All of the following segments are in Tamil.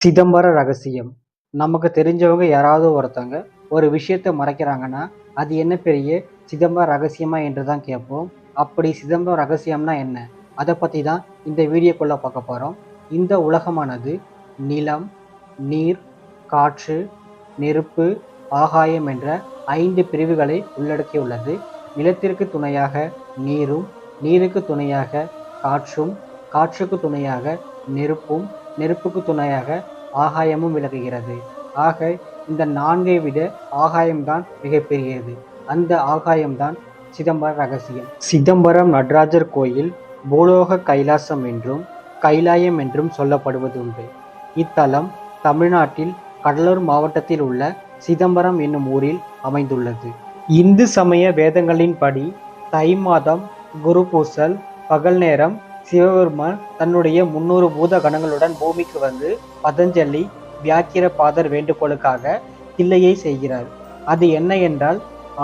சிதம்பர ரகசியம். நமக்கு தெரிஞ்சவங்க யாராவது ஒருத்தவங்க ஒரு விஷயத்த மறைக்கிறாங்கன்னா அது என்ன பெரிய சிதம்பர ரகசியமா என்று தான் கேட்போம். அப்படி சிதம்பர ரகசியம்னா என்ன? அதை பற்றி தான் இந்த வீடியோக்குள்ளே பார்க்க போகிறோம் இந்த உலகமானது நிலம் நீர் காற்று நெருப்பு ஆகாயம் என்ற ஐந்து பிரிவுகளை உள்ளடக்கியுள்ளது. நிலத்திற்கு துணையாக நீரும் நீருக்கு துணையாக காற்றும் காற்றுக்கு துணையாக நெருப்பும் நெருப்புக்கு துணையாக ஆகாயமும் விளக்குகிறது ஆக இந்த நான்கை விட ஆகாயம்தான் மிகப்பெரியது. அந்த ஆகாயம்தான் சிதம்பர ரகசியம். சிதம்பரம் நடராஜர் கோயில் பூலோக கைலாசம் என்றும் கைலாயம் என்றும் சொல்லப்படுவது உண்டு இத்தலம் தமிழ்நாட்டில் கடலூர் மாவட்டத்தில் உள்ள சிதம்பரம் என்னும் ஊரில் அமைந்துள்ளது. இந்து சமய வேதங்களின்படி தை மாதம் குரு பூசல் பகல் நேரம் சிவபெருமான் தன்னுடைய முன்னூறு பூத கணங்களுடன் பூமிக்கு வந்து பதஞ்சலி வியாக்கிர பாதர் வேண்டுகோளுக்காக கிள்ளையை செய்கிறார். அது என்ன என்றால்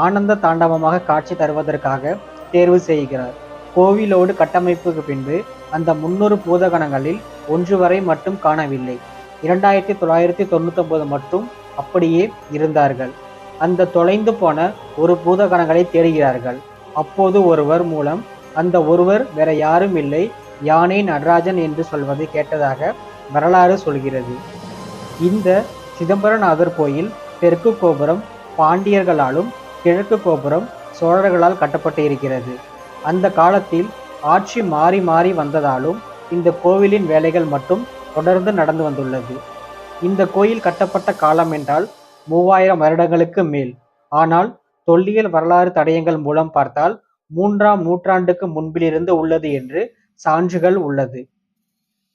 ஆனந்த தாண்டவமாக காட்சி தருவதற்காக தேர்வு செய்கிறார். கோவிலோடு கட்டமைப்புக்கு பின்பு அந்த முன்னூறு பூதகணங்களில் ஒன்று வரை மட்டும் காணவில்லை. இரண்டாயிரத்தி தொள்ளாயிரத்தி தொண்ணூத்தொன்பது மட்டும் அப்படியே இருந்தார்கள். அந்த தொலைந்து போன ஒரு பூதகணங்களை தேடுகிறார்கள். அப்போது ஒருவர் மூலம் அந்த ஒருவர் வேற யாரும் இல்லை யானை நடராஜன் என்று சொல்வதை கேட்டதாக வரலாறு சொல்கிறது. இந்த சிதம்பரநாதர் கோயில் தெற்கு கோபுரம் பாண்டியர்களாலும் கிழக்கு கோபுரம் சோழர்களால் கட்டப்பட்டு இருக்கிறது அந்த காலத்தில் ஆட்சி மாறி மாறி வந்ததாலும் இந்த கோவிலின் வேலைகள் மட்டும் தொடர்ந்து நடந்து வந்துள்ளது. இந்த கோயில் கட்டப்பட்ட காலம் என்றால் மூவாயிரம் வருடங்களுக்கு மேல். ஆனால் தொல்லியல் வரலாறு தடயங்கள் மூலம் பார்த்தால் மூன்றாம் நூற்றாண்டுக்கு முன்பிலிருந்து உள்ளது என்று சான்றுகள் உள்ளது.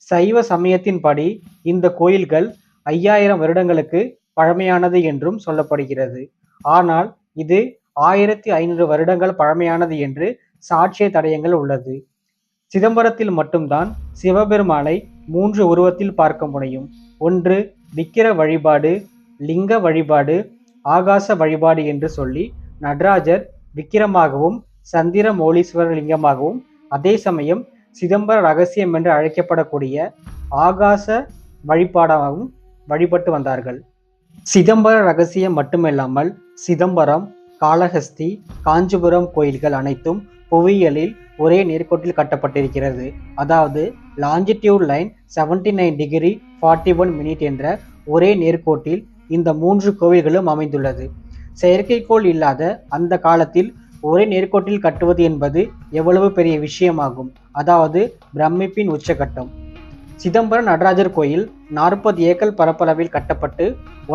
சைவ சமயத்தின்படி இந்த கோயில்கள் ஐயாயிரம் வருடங்களுக்கு பழமையானது என்றும் சொல்லப்படுகிறது. ஆனால் இது ஆயிரத்தி ஐநூறு வருடங்கள் பழமையானது என்று சாட்சிய தடயங்கள் உள்ளது. சிதம்பரத்தில் மட்டும்தான் சிவபெருமானை மூன்று உருவத்தில் பார்க்க முடியும். ஒன்று விக்கிர வழிபாடு லிங்க வழிபாடு ஆகாச வழிபாடு என்று சொல்லி நடராஜர் விக்கிரமாகவும் சந்திர மௌலீஸ்வரர் லிங்கமாகவும் அதே சமயம் சிதம்பர ரகசியம் என்று அழைக்கப்படக்கூடிய ஆகாச வழிபாடாகவும் வழிபட்டு வந்தார்கள். சிதம்பர ரகசியம் மட்டுமில்லாமல் சிதம்பரம் காளஹஸ்தி காஞ்சிபுரம் கோயில்கள் அனைத்தும் புவியியலில் ஒரே நேர்கோட்டில் கட்டப்பட்டிருக்கிறது. அதாவது longitude line seventy nine degree forty one minute என்ற ஒரே நேர்கோட்டில் இந்த மூன்று கோவில்களும் அமைந்துள்ளது. செயற்கைக்கோள் இல்லாத அந்த காலத்தில் ஒரே நேர்கோட்டில் கட்டுவது என்பது எவ்வளவு பெரிய விஷயமாகும்? அதாவது பிரமிப்பின் உச்சகட்டம். சிதம்பரம் நடராஜர் கோயில் நாற்பது ஏக்கர் பரப்பளவில் கட்டப்பட்டு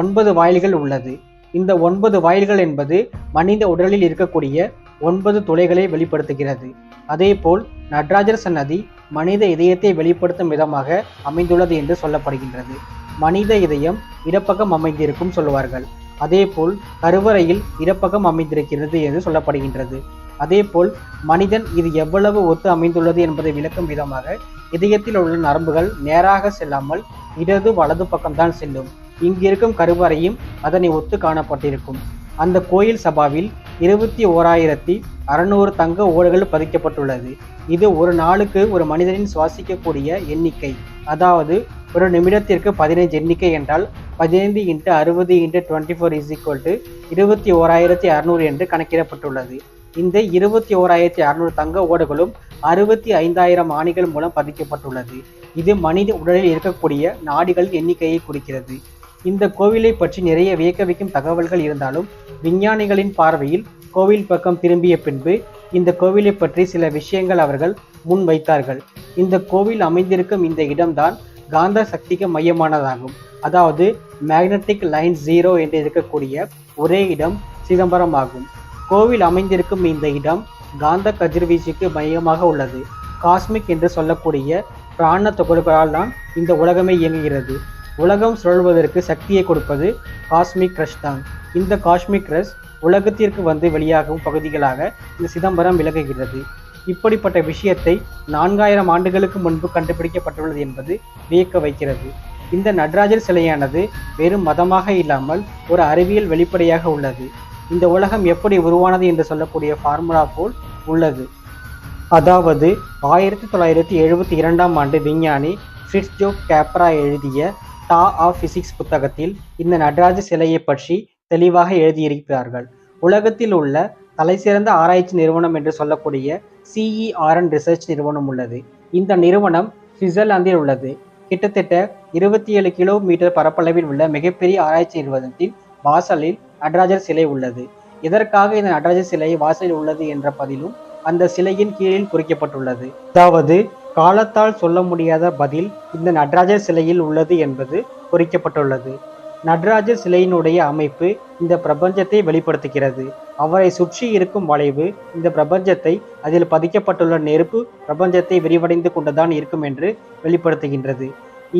ஒன்பது வாயில்கள் உள்ளது. இந்த ஒன்பது வாயில்கள் என்பது மனித உடலில் இருக்கக்கூடிய ஒன்பது துளைகளை வெளிப்படுத்துகிறது. அதேபோல் நடராஜர் சன்னதி மனித இதயத்தை வெளிப்படுத்தும் விதமாக அமைந்துள்ளது என்று சொல்லப்படுகின்றது. மனித இதயம் இடப்பக்கம் அமைந்திருக்கும் சொல்லுவார்கள். அதேபோல் கருவறையில் இறப்பகம் அமைந்திருக்கிறது என்று சொல்லப்படுகின்றது. அதேபோல் மனிதன் இது எவ்வளவு ஒத்து அமைந்துள்ளது என்பதை விளக்கும் விதமாக இதயத்தில் உள்ள நரம்புகள் நேராக செல்லாமல் இடது வலது பக்கம்தான் செல்லும். இங்கிருக்கும் கருவறையும் அதனை ஒத்து காணப்பட்டிருக்கும். அந்த கோயில் சபாவில் இருபத்தி ஓராயிரத்தி அறுநூறு தங்க ஓடுகள் பதிக்கப்பட்டுள்ளது. இது ஒரு நாளுக்கு ஒரு மனிதனின் சுவாசிக்கக்கூடிய எண்ணிக்கை. அதாவது ஒரு நிமிடத்திற்கு பதினைஞ்சு எண்ணிக்கை என்றால் பதினைந்து இன்ட்டு அறுபது into twenty four is equal to இருபத்தி ஓராயிரத்தி அறுநூறு என்று கணக்கிடப்பட்டுள்ளது. இந்த இருபத்தி ஓராயிரத்தி அறுநூறு தங்க ஓடுகளும் அறுபத்தி ஐந்தாயிரம் ஆணிகள் மூலம் பதிக்கப்பட்டுள்ளது. இது மனித உடலில் இருக்கக்கூடிய நாடுகள் எண்ணிக்கையை குறிக்கிறது. இந்த கோவிலை பற்றி நிறைய வியக்க வைக்கும் தகவல்கள் இருந்தாலும் விஞ்ஞானிகளின் பார்வையில் கோவில் பக்கம் திரும்பிய பின்பு இந்த கோவிலை பற்றி சில விஷயங்கள் அவர்கள் முன் வைத்தார்கள். இந்த கோவில் அமைந்திருக்கும் இந்த இடம்தான் காந்த சக்திக்கு மையமானதாகும். அதாவது மேக்னட்டிக் லைன் ஜீரோ என்று இருக்கக்கூடிய ஒரே இடம் சிதம்பரம் ஆகும் கோவில் அமைந்திருக்கும் இந்த இடம் காந்த கதிர்வீச்சுக்கு மையமாக உள்ளது. காஸ்மிக் என்று சொல்லக்கூடிய பிராண தொகுப்புகளால் தான் இந்த உலகமே இயங்குகிறது. உலகம் சுழல்வதற்கு சக்தியை கொடுப்பது காஸ்மிக் ரஷ் தான். இந்த காஸ்மிக் ரஷ் உலகத்திற்கு வந்து வெளியாகும் பகுதிகளாக இந்த சிதம்பரம் விளக்குகிறது இப்படிப்பட்ட விஷயத்தை நான்காயிரம் ஆண்டுகளுக்கு முன்பு கண்டுபிடிக்கப்பட்டுள்ளது என்பது வியக்க வைக்கிறது. இந்த நடராஜர் சிலையானது வெறும் மதமாக இல்லாமல் ஒரு அறிவியல் வெளிப்படையாக உள்ளது. இந்த உலகம் எப்படி உருவானது என்று சொல்லக்கூடிய ஃபார்முலா போல் உள்ளது. அதாவது ஆயிரத்தி தொள்ளாயிரத்தி எழுபத்தி இரண்டாம் ஆண்டு விஞ்ஞானி ஃபிட்ஸ்ஜோ கேப்ரா எழுதிய டா ஆஃப் பிசிக்ஸ் புத்தகத்தில் இந்த நடராஜ சிலையை பற்றி தெளிவாக எழுதியிருக்கிறார்கள். உலகத்தில் உள்ள தலைசிறந்த ஆராய்ச்சி நிறுவனம் என்று சொல்லக்கூடிய சிஇஆர்என் ரிசர்ச் நிறுவனம் உள்ளது. இந்த நிறுவனம் சுவிட்சர்லாந்தில் உள்ளது. கிட்டத்தட்ட இருபத்தி ஏழு கிலோமீட்டர் பரப்பளவில் உள்ள மிகப்பெரிய ஆராய்ச்சி நிறுவனத்தின் வாசலில் நடராஜர் சிலை உள்ளது. இதற்காக இந்த நடராஜர் சிலை வாசலில் உள்ளது என்ற பதிலும் அந்த சிலையின் கீழில் குறிக்கப்பட்டுள்ளது. அதாவது காலத்தால் சொல்ல முடியாத பதில் இந்த நடராஜர் சிலையில் உள்ளது என்பது குறிக்கப்பட்டுள்ளது. நடராஜ சிலையினுடைய அமைப்பு இந்த பிரபஞ்சத்தை வெளிப்படுத்துகிறது. அவரை சுற்றி இருக்கும் வளைவு இந்த பிரபஞ்சத்தை அதில் பதிக்கப்பட்டுள்ள நெருப்பு பிரபஞ்சத்தை விரிவடைந்து கொண்டுதான் இருக்கும் என்று வெளிப்படுத்துகின்றது.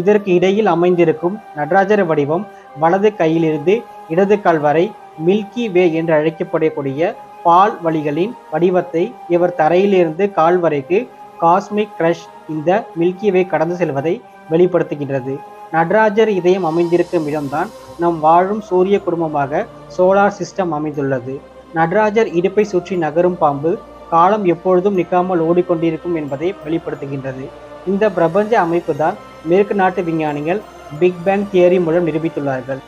இதற்கு இடையில் அமைந்திருக்கும் நடராஜர் வடிவம் வலது கையிலிருந்து இடது கால் வரை மில்கி வே என்று அழைக்கப்படக்கூடிய பால் வழிகளின் வடிவத்தை இவர் தரையிலிருந்து கால் வரைக்கு காஸ்மிக் கிரஷ் இந்த மில்கி வே கடந்து செல்வதை வெளிப்படுத்துகின்றது. நடராஜர் இதயம் அமைந்திருக்கும் இடம்தான் நம் வாழும் சூரிய குடும்பமாக சோலார் சிஸ்டம் அமைந்துள்ளது. நடராஜர் இடுப்பை சுற்றி நகரும் பாம்பு காலம் எப்பொழுதும் நிற்காமல் ஓடிக்கொண்டிருக்கும் என்பதை வெளிப்படுத்துகின்றது. இந்த பிரபஞ்ச அமைப்பு தான் மேற்கு நாட்டு விஞ்ஞானிகள் பிக் பேங் தியரி மூலம் நிரூபித்துள்ளார்கள்.